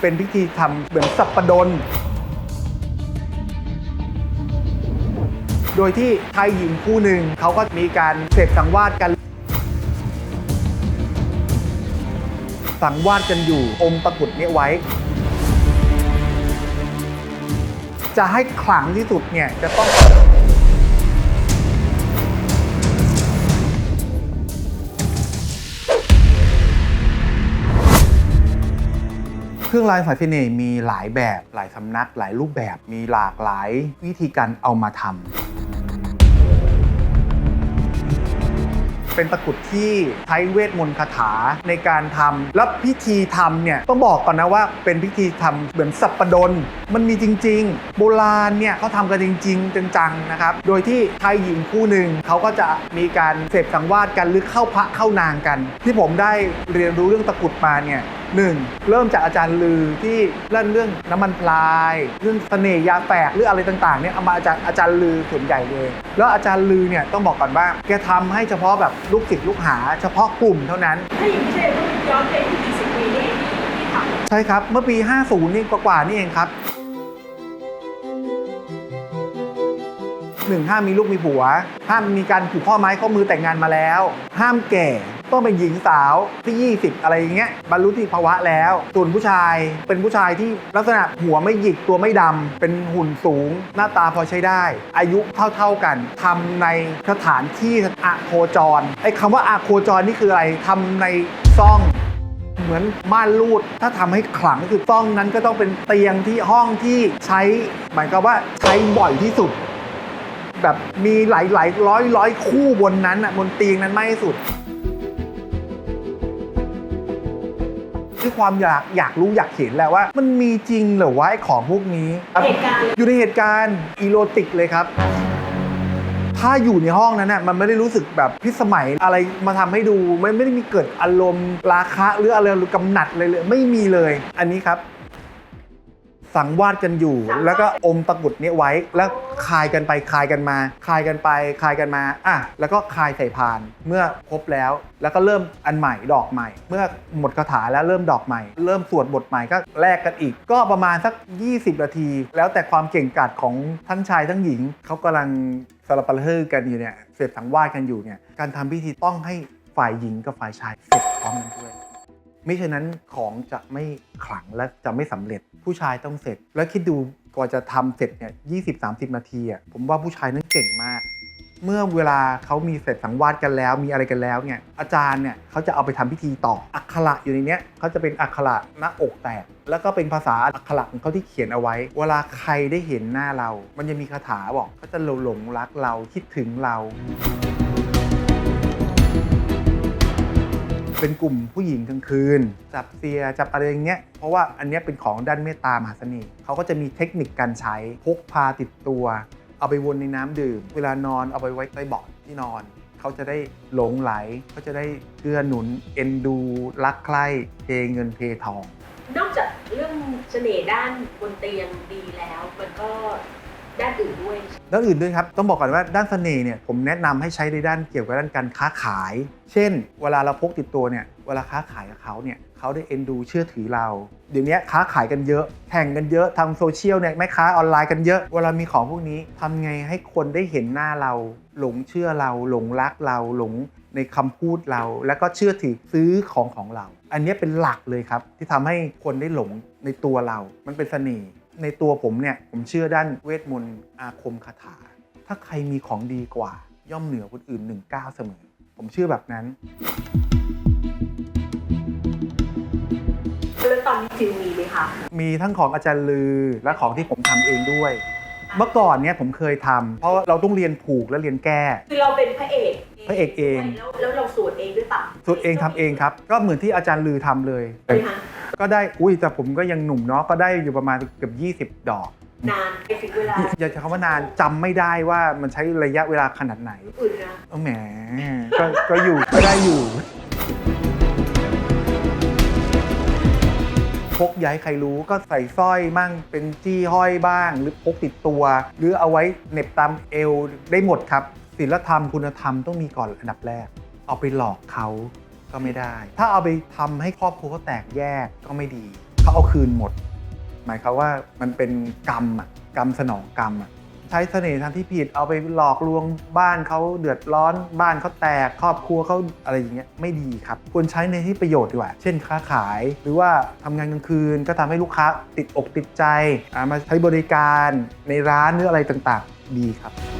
เป็นพิธีทำเหมือนสัปปดน โดยที่ชายหญิงคู่หนึ่งเขาก็มีการเสพสังวาสกัน สังวาสกันอยู่อมตะกุดเนี้ไว้ จะให้ขลังที่สุดเนี่ยจะต้อง เครื่องรางสายเสน่ห์มีหลายแบบ หลายสำนัก หลายรูปแบบ มีหลากหลายวิธีการเอามาทำ เป็นตะกรุดที่ใช้เวทมนต์คาถาในการทำ แล้วพิธีทำเนี่ยต้องบอกก่อนนะว่าเป็นพิธีทำเหมือนสัปปดน มันมีจริง ๆ โบราณเนี่ยเขาทำกันจริง ๆ จังๆนะครับ โดยที่ชายหญิงคู่หนึ่งเขาก็จะมีการเสพสังวาสกันหรือเข้าพระเข้านางกัน ที่ผมได้เรียนรู้เรื่องตะกรุดมาเนี่ย หนึ่งเริ่มจากอาจารย์ลือที่เล่นเรื่องน้ำมันพลาย เรื่องเสน่ห์ยาแฝกหรืออะไรต่างๆเนี่ยเอามาอาจารย์อาจารย์ลือส่วนใหญ่เลย แล้วอาจารย์ลือเนี่ยต้องบอกก่อนว่าแกทำให้เฉพาะแบบลูกศิษย์ลูกหา เฉพาะกลุ่มเท่านั้นถ้าอย่างนี้เชฟต้องย้อนไปที่กี่สิบปีนี่เองที่ที่ทำใช่ครับ เมื่อปี 50 นี่กว่าๆนี่เองครับ หนึ่งห้ามมีลูกมีผัว ห้ามมีการผูกข้อไม้ข้อมือแต่งงานมาแล้ว ห้ามแก่ต้องเป็นหญิงสาวที่ 20 อะไรอย่างเงี้ยบรรลุที่ภาวะแล้ว ส่วนผู้ชายเป็นผู้ชายที่ลักษณะหัวไม่หยิกตัวไม่ดำเป็นหุ่นสูง หน้าตาพอใช้ได้ อายุเท่าๆกันทำในสถานที่อะโคจรไอ้คำว่าอะโคจรนี่คืออะไรทำในซ่องเหมือนม่านรูดถ้าทำให้ขลังก็คือต้องนั้นก็ต้องเป็นเตียงที่ห้องที่ใช้ หมายความว่าใช้บ่อยที่สุด แบบมีหลายหลายร้อยร้อยคู่บนนั้นอะบนเตียงนั้นมากที่สุดด้วยความอยากอยากรู้อยากเห็นแหละว่า มันมีจริงเหรือว่าไอ้ของพวกนี้ครับเหตุการณ์ อยู่ในเหตุการณ์อีโรติกเลยครับ ถ้าอยู่ในห้องนั้นน่ะมันไม่ได้รู้สึกแบบพิสมัยอะไรมาทำให้ดูไม่ไม่ได้มีเกิดอารมณ์ราคะหรืออะไรหรือกำหนัดเลยเลยไม่มีเลย อันนี้ครับ สังวาดกันอยู่ แล้วก็อมตะกรุดเนี้ยไว้ แล้วคายกันไปคายกันมา คายกันไปคายกันมาอะแล้วก็คายใส่พาน เมื่อครบแล้ว แล้วก็เริ่มอันใหม่ดอกใหม่ เมื่อหมดคาถาแล้วเริ่มดอกใหม่ เริ่มสวดบทใหม่ก็แลกกันอีก ก็ประมาณสัก 20 นาที แล้วแต่ความเก่งกาจของทั้งชายทั้งหญิงเขากำลังสลับปะเฮือกันอยู่เนี่ยเสร็จสังวาดกันอยู่เนี่ยการทำพิธีต้องให้ฝ่ายหญิงกับฝ่ายชายเสร็จพร้อมกันด้วย ไม่เช่นนั้นของจะไม่ขลังและจะไม่สำเร็จผู้ชายต้องเสร็จ แล้วคิดดูกว่าจะทำเสร็จเนี่ย20 30นาทีอะผมว่าผู้ชายนั้นเก่งมาก เมื่อเวลาเขามีเสร็จสังวาสกันแล้ว มีอะไรกันแล้วเนี่ยอาจารย์เนี่ยเขาจะเอาไปทำพิธีต่ออักขระอยู่ในเนี้ยเขาจะเป็นอักขระหน้าอกแตก แล้วก็เป็นภาษาอักขระของเขาที่เขียนเอาไว้ เวลาใครได้เห็นหน้าเรา มันจะมีคาถาบอกเขาจะหลงรักเราคิดถึงเรา เป็นกลุ่มผู้หญิงกลางคืน จับเสียจับอะไรอย่างเงี้ยเพราะว่าอันเนี้ยเป็นของด้านเมตตามหาเสน่ห์เขาก็จะมีเทคนิคการใช้พกพาติดตัว เอาไปวนในน้ำดื่ม เวลานอนเอาไปไว้ใต้เบาะที่นอน เขาจะได้หลงไหลเขาจะได้เกื้อหนุนเอ็นดู รักใคร่เทเงินเททอง นอกจากเรื่องเสน่ห์ด้านบนเตียงดีแล้ว มันก็ ด้านอื่นด้วย ด้านอื่นด้วยครับ ต้องบอกก่อนว่าด้านเสน่ห์เนี่ยผมแนะนำให้ใช้ในด้านเกี่ยวกับด้านการค้าขาย เช่น เวลาเราพกติดตัวเนี่ยเวลาค้าขายกับเขาเนี่ยเขาได้เอ็นดูเชื่อถือเรา เดี๋ยวนี้ค้าขายกันเยอะแข่งกันเยอะทางโซเชียลเนี่ยแม่ค้าออนไลน์กันเยอะ เวลามีของพวกนี้ทำไงให้คนได้เห็นหน้าเรา หลงเชื่อเราหลงรักเราหลงในคำพูดเรา แล้วก็เชื่อถือซื้อของของเรา อันนี้เป็นหลักเลยครับที่ทำให้คนได้หลงในตัวเรา มันเป็นเสน่ห์ ในตัวผมเนี่ยผมเชื่อด้านเวทมนต์อาคมคาถา ถ้าใครมีของดีกว่า ย่อมเหนือคนอื่นหนึ่งก้าวเสมอ ผมเชื่อแบบนั้น แล้วตอนนี้จิวมีไหมคะ มีทั้งของอาจารย์ลือและของที่ผมทำเองด้วย เมื่อก่อนเนี่ยผมเคยทำเพราะเราต้องเรียนผูกและเรียนแก้ คือเราเป็นพระเอกพระเอกเอง แล้วแล้วเราสวดเองด้วยปะสุดเองทำเองครับ ก็เหมือนที่อาจารย์ลือทำเลย ใช่ไหมคะ ก็ได้อุ้ยแต่ผมก็ยังหนุ่มเนาะก็ได้อยู่ประมาณเกือบ20 ดอก นานไปถึงเวลาอย่าใช้คำว่านานจำไม่ได้ว่ามันใช้ระยะเวลาขนาดไหนอื่นนะเออแหมก็ก็อยู่ก็ได้อยู่พกย้ายใครรู้ก็ใส่สร้อยมั่งเป็นจี้ห้อยบ้าง หรือพกติดตัว หรือเอาไว้เหน็บตามเอวได้หมดครับศีลธรรมคุณธรรมต้องมีก่อนอันดับแรก เอาไปหลอกเขา ก็ไม่ได้ ถ้าเอาไปทำให้ครอบครัวเขาแตกแยกก็ไม่ดีเขาเอาคืนหมด หมายความว่ามันเป็นกรรมอะกรรมสนองกรรมอะใช้เสน่ห์ทางที่ผิดเอาไปหลอกลวงบ้านเขาเดือดร้อนบ้านเขาแตกครอบครัวเขาอะไรอย่างเงี้ยไม่ดีครับ ควรใช้ในที่ประโยชน์ดีกว่า เช่นค้าขาย หรือว่าทำงานกลางคืนก็ทำให้ลูกค้าติดอกติดใจามาใช้บริการในร้านหรืออะไรต่างๆ ดีครับ